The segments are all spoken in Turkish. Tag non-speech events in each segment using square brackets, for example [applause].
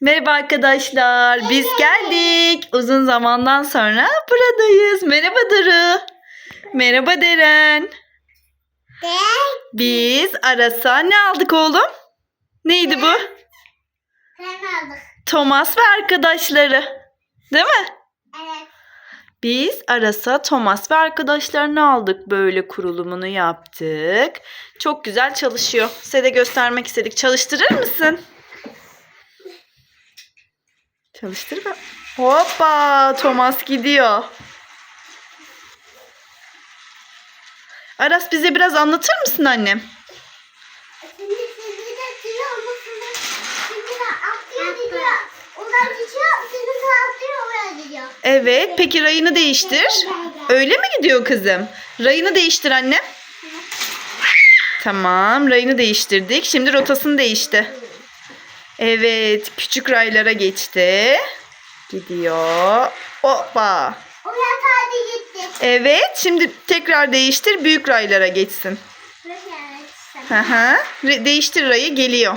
Merhaba arkadaşlar. Biz geldik. Uzun zamandan sonra buradayız. Merhaba Duru. Merhaba Deren. Biz Aras'a ne aldık oğlum? Neydi bu? Thomas ve arkadaşları. Değil mi? Evet. Biz Aras'a Thomas ve arkadaşlarını aldık. Böyle kurulumunu yaptık. Çok güzel çalışıyor. Size de göstermek istedik. Çalıştırır mısın? Çalıştır bak. Hoppa! Thomas gidiyor. Aras bize biraz anlatır mısın annem? Evet. Peki rayını değiştir. Öyle mi gidiyor kızım? Rayını değiştir anne. Tamam. Rayını değiştirdik. Şimdi rotasını değişti. Evet. Küçük raylara geçti. Gidiyor. Hoppa. Oraya tadı gitti. Evet. Şimdi tekrar değiştir. Büyük raylara geçsin. Hı hı. Değiştir rayı. Geliyor.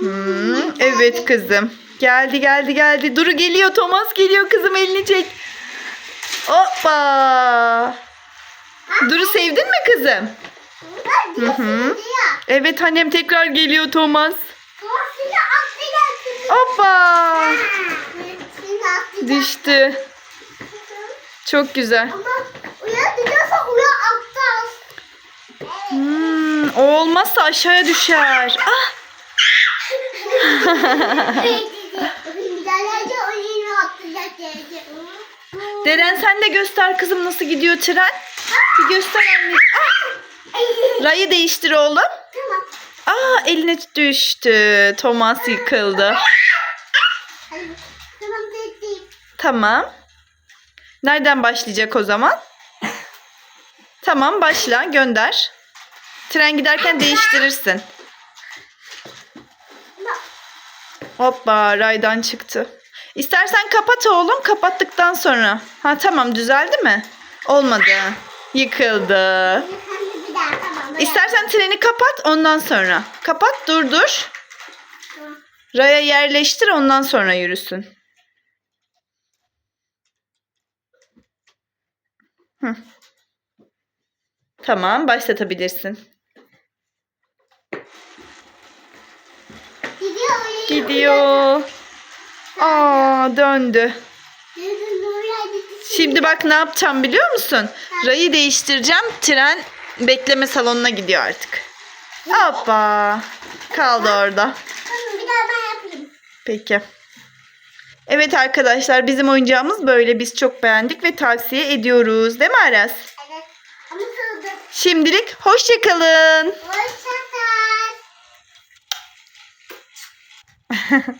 Hmm, evet kızım. Geldi geldi geldi. Duru geliyor. Thomas geliyor kızım elini çek. Hoppa. Duru sevdin mi kızım? Hı hı. Evet annem tekrar geliyor Thomas. Hoppa. Düştü. Çok güzel. Hmm, o olmazsa aşağıya düşer. [laughs] Ah. Deren sen de göster kızım nasıl gidiyor tren. Bir göster anne. Ah, rayı değiştir oğlum. Tamam. Aa eline düştü. Thomas yıkıldı. Tamam. Tamam. Nereden başlayacak o zaman? Tamam başla gönder. Tren giderken değiştirirsin. Hoppa raydan çıktı. İstersen kapat oğlum. Kapattıktan sonra. Ha tamam düzeldi mi? Olmadı. Yıkıldı. Hem de bir daha tamam. böyle. İstersen treni kapat ondan sonra. Kapat durdur. Raya yerleştir ondan sonra yürüsün. Hı. Tamam başlatabilirsin. Gidiyor. Gidiyor. Aa döndü. Şimdi bak ne yapacağım biliyor musun? Rayı değiştireceğim. Tren bekleme salonuna gidiyor artık. Hoppa. Kaldı orada. Tamam bir daha ben yapayım. Peki. Evet arkadaşlar bizim oyuncağımız böyle. Biz çok beğendik ve tavsiye ediyoruz. Değil mi Aras? Evet. Ama sığdı. Şimdilik hoşçakalın. Hoşça kal. [laughs]